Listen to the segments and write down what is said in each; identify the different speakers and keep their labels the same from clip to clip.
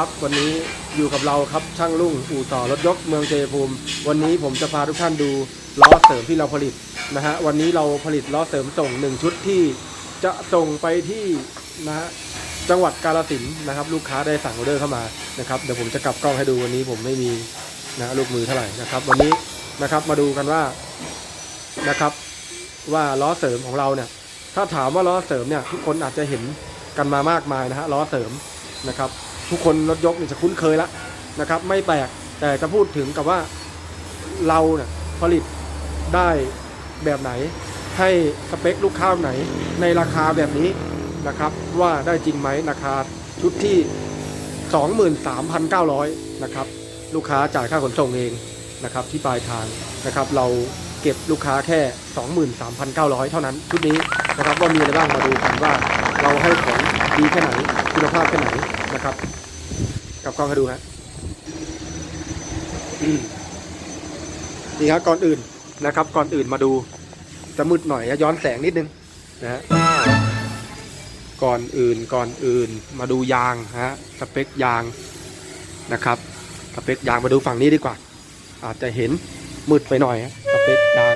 Speaker 1: ครับ วันนี้อยู่กับเราครับช่างลุ่งอู่ต่อรถยกเมืองเจภูมิ วันนี้ผมจะพาทุกท่านดูล้อเสริมที่เราผลิตนะฮะวันนี้เราผลิตล้อเสริมส่งหนึ่งชุดที่จะส่งไปที่นะฮะจังหวัดกาฬสินธุ์นะครับ ลูกค้าได้สั่งออเดอร์เข้ามานะครับเดี๋ยวผมจะกลับกล้องให้ดูวันนี้ผมไม่มีนะลูกมือเท่าไหร่นะครับ วันนี้นะครับมาดูกันว่านะครับว่าล้อเสริมของเราเนี่ยถ้าถามว่าล้อเสริมเนี่ยทุกคนอาจจะเห็นกันมามากมายนะฮะล้อเสริมนะครับ ทุกคนรถยกเนี่ยจะคุ้นเคยแล้วนะครับ ไม่แปลกแต่จะพูดถึงกับว่าเราเนี่ยผลิตได้แบบไหน ให้สเปคลูกค้าไหน ในราคาแบบนี้นะครับ ว่าได้จริงไหมราคาชุดที่ 23,900 นะครับ ลูกค้าจ่ายค่าขนส่งเองนะครับที่ปลายทางนะครับ เราเก็บลูกค้าแค่ 23,900 เท่านั้นชุดนี้นะครับว่ามีอะไรบ้างมาดูกันว่าเราให้ของดีแค่ไหนคุณภาพแค่ไหนนะครับ กับกล้องให้ดูฮะอืมนี่ครับก่อนอื่นนะครับ ก่อนอื่นมาดูจะมืดหน่อยย้อนแสงนิดนึงนะฮะก่อนอื่นก่อนอื่นมาดูยางฮะสเปคยางนะครับสเปคยางมาดูฝั่งนี้ดีกว่า อาจจะเห็นมืดไปหน่อยฮะสเปคยาง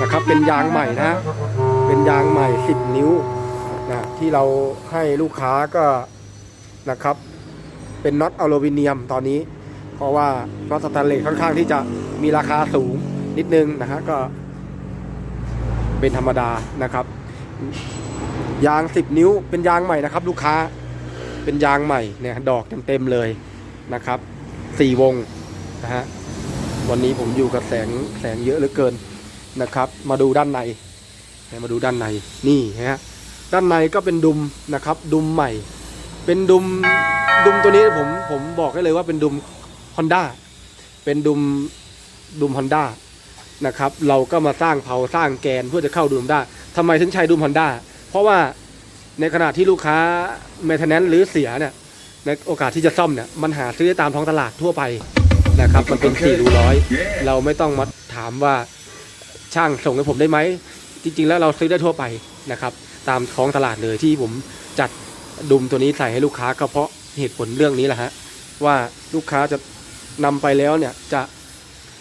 Speaker 1: นะครับ เป็นยางใหม่นะ เป็นยางใหม่ 10 นิ้วนะที่เราให้ลูกค้าก็นะครับ เป็นน็อตอลูมิเนียมตอนนี้ เพราะว่าน็อตสแตนเลสค่อนข้างที่จะมีราคาสูงนิดนึงนะฮะก็ เป็นธรรมดานะครับ ยาง 10 นิ้วเป็นยางใหม่นะครับ ลูกค้าเป็นยางใหม่เนี่ยดอกเต็มๆเลยนะครับสี่วงนะฮะวันนี้ผมอยู่กับแสงแสงเยอะเหลือเกินนะครับ มาดูด้านในมาดูด้านในนี่ฮะด้านในก็เป็นดุมนะครับ ดุมใหม่ เป็นดุม ดุมตัวนี้ผมผมบอกให้เลยว่าเป็นดุม Honda เป็นดุมดุม Honda นะครับ เราก็มาสร้างเผาสร้างแกนเพื่อจะเข้าดุมได้ทำไมถึงใช้ดุม Honda เพราะว่าในขณะที่ลูกค้า maintenance หรือเสียเนี่ยในโอกาสที่จะซ่อมเนี่ยมันหาซื้อได้ตามท้องตลาดทั่วไปนะครับ มันเป็นสี่รูร้อยเราไม่ต้องมาถามว่าช่างส่งให้ผมได้ไหม จริง ๆ แล้วเราซื้อได้ทั่วไปนะครับ ตามท้องตลาดเลยที่ผมจัดดุมตัวนี้ใส่ให้ลูกค้าก็เพราะ เหตุผลเรื่องนี้แหละฮะว่าลูกค้าจะนำไปแล้วเนี่ยจะ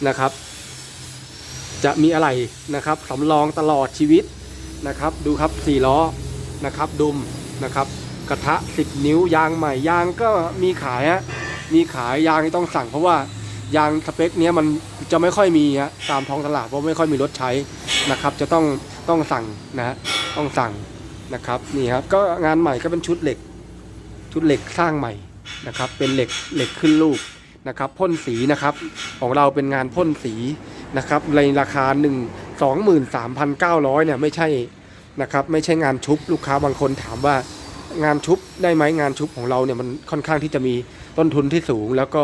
Speaker 1: นะครับ จะมีอะไรนะครับสำรองตลอดชีวิตนะครับ ดูครับสี่ล้อนะครับดุมนะครับ กระทะ10นิ้วยางใหม่ยางก็มีขายฮะมีขายยางที่ต้องสั่งเพราะว่ายางสเปคเนี้ยมันจะไม่ค่อยมีฮะตามท้องตลาดเพราะไม่ค่อยมีรถใช้นะครับ จะต้องต้องสั่งนะฮะต้องสั่งนะครับนี่ครับก็งานใหม่ก็เป็นชุดเหล็ก ชุดเหล็กสร้างใหม่นะครับ เป็นเหล็กเหล็กขึ้นลูกนะครับพ่นสีนะครับของเราเป็นงานพ่นสีนะครับในราคา 1 23,900เนี่ยไม่ใช่นะครับไม่ใช่งานชุบลูกค้าบางคนถามว่างานชุบได้ไหมงานชุบของเราเนี่ยมันค่อนข้างที่จะมีต้นทุนที่สูง แล้วก็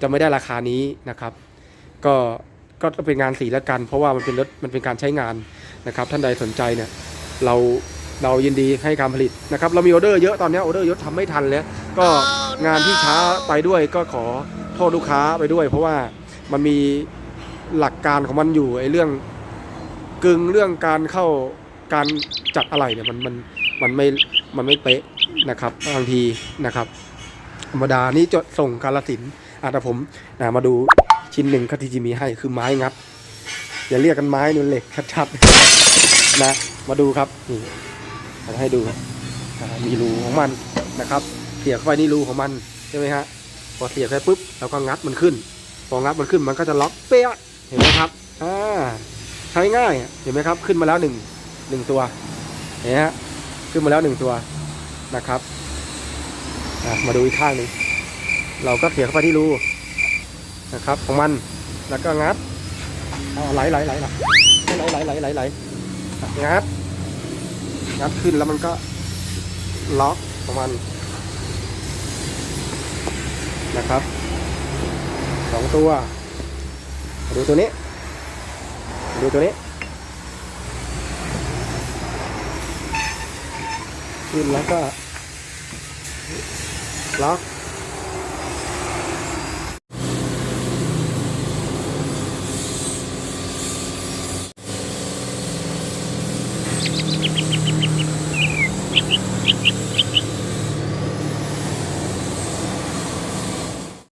Speaker 1: จะไม่ได้ราคานี้นะครับ ก็ก็เป็นงานสีล้วกัน เพราะว่ามันเป็นรถมันเป็นการใช้งานนะครับ ท่านใดสนใจเนี่ยเรา เรายินดีให้การผลิตนะครับเรามีออเดอร์เยอะตอนนี้ออเดอร์เยอะทำไม่ทันแล้วก็งานที่ช้าไปด้วยก็ขอโทษลูกค้าไปด้วย เพราะว่ามันมีหลักการของมันอยู่ไอ้เรื่องกึ่งเรื่องการเข้าการจัดอะไรเนี่ยมันมันมันไม่มันไม่เป๊ะนะครับบางทีนะครับธรรมดานี่จะส่งกาลสินอะแต่ผมนะมาดูชิ้นหนึ่งคที่จะมีให้คือไม้งัดอย่าเรียกกันไม้นู่นเหล็กชัดๆนะมาดูครับนี่ ผมให้ดูมีรูของมันนะครับเสียบเข้าไปนี่รูของมันใช่ไหมฮะพอเสียบไปปุ๊บเราก็งัดมันขึ้น พองัดมันขึ้นมันก็จะล็อกเป๊ะเห็นไหมครับอ่าใช้ง่ายเห็นไหมครับขึ้นมาแล้วหนึ่งหนึ่งตัวเห็นไหมฮะขึ้นมาแล้วหนึ่งตัวนะครับมาดูอีกข้างหนึ่งเราก็เสียบเข้าไปที่รูนะครับ ของมันแล้วก็งัดอาไหลไหลไหลไหลไหลไหลไหลไหลไหลงัด งัดขึ้นแล้วมันก็ล็อกของมันนะครับสองตัว ดูตัวนี้ ดูตัวนี้ ขึ้นแล้วก็ล็อก